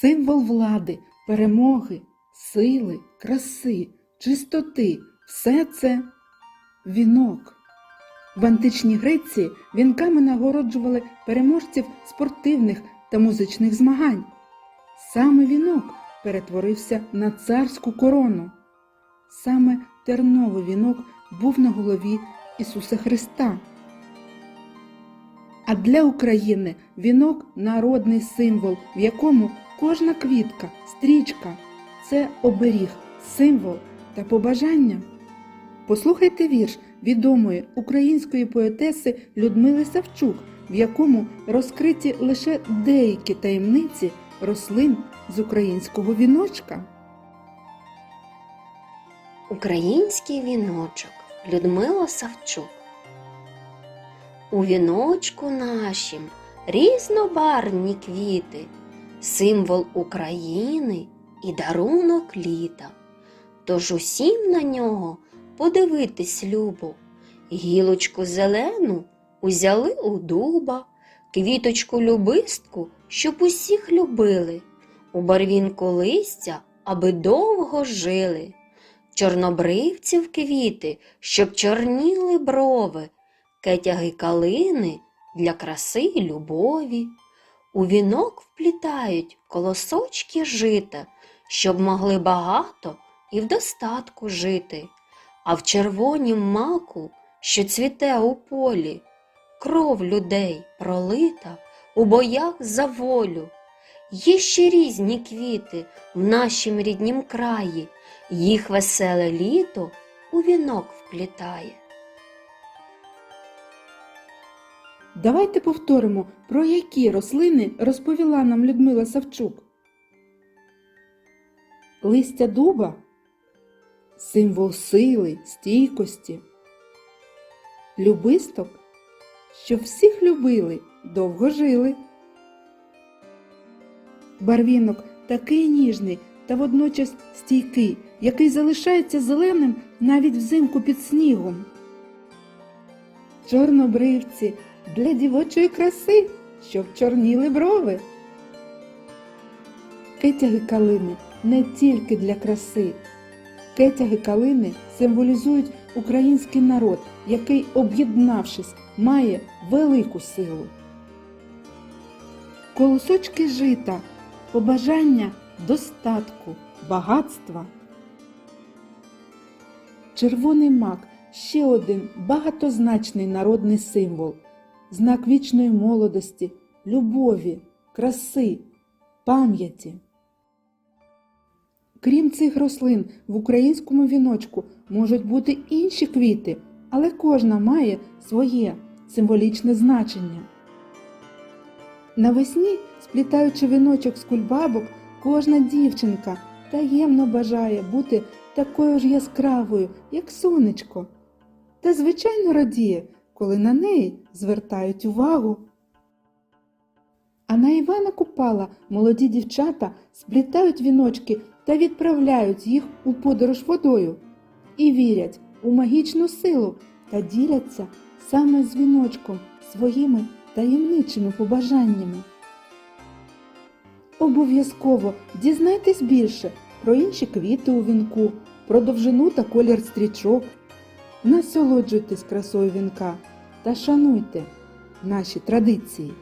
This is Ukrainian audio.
символ влади, перемоги, сили, краси, чистоти все це вінок. В античній Греції вінками нагороджували переможців спортивних та музичних змагань. Саме вінок перетворився на царську корону. Саме терновий вінок був на голові Ісуса Христа. А для України вінок народний символ, в якому кожна квітка, стрічка це оберіг, символ та побажання. Послухайте вірш відомої української поетеси Людмили Савчук, в якому розкриті лише деякі таємниці рослин з українського віночка. Український віночок Людмила Савчук. У віночку нашім різнобарвні квіти, символ України і дарунок літа. Тож усім на нього подивитись любо, гілочку зелену узяли у дуба, квіточку любистку, щоб усіх любили, у барвінку листя, аби довго жили чорнобривців квіти, щоб чорніли брови, кетяги калини для краси й любові. У вінок вплітають колосочки жита, щоб могли багато і в достатку жити, а в червонім маку, що цвіте у полі, кров людей пролита у боях за волю. Є ще різні квіти в нашім ріднім краї, їх веселе літо у вінок вплітає. Давайте повторимо, про які рослини розповіла нам Людмила Савчук. Листя дуба символ сили, стійкості. Любисток, щоб всіх любили, довго жили. Барвінок такий ніжний та водночас стійкий, який залишається зеленим навіть взимку під снігом. Чорнобривці для дівочої краси, щоб чорніли брови. Кетяги калини не тільки для краси. Кетяги калини символізують український народ, який, об'єднавшись, має велику силу. Колосочки жита, побажання достатку, багатства. Червоний мак ще один багатозначний народний символ, знак вічної молодості, любові, краси, пам'яті. Крім цих рослин, в українському віночку можуть бути інші квіти, але кожна має своє символічне значення. Навесні, сплітаючи віночок з кульбабок, кожна дівчинка таємно бажає бути такою ж яскравою, як сонечко, та звичайно радіє, коли на неї звертають увагу. А на Івана Купала молоді дівчата сплітають віночки та відправляють їх у подорож водою і вірять у магічну силу та діляться саме з віночком своїми таємничими побажаннями. Обов'язково дізнайтесь більше про інші квіти у вінку, про довжину та колір стрічок. Насолоджуйтесь красою вінка та шануйте наші традиції.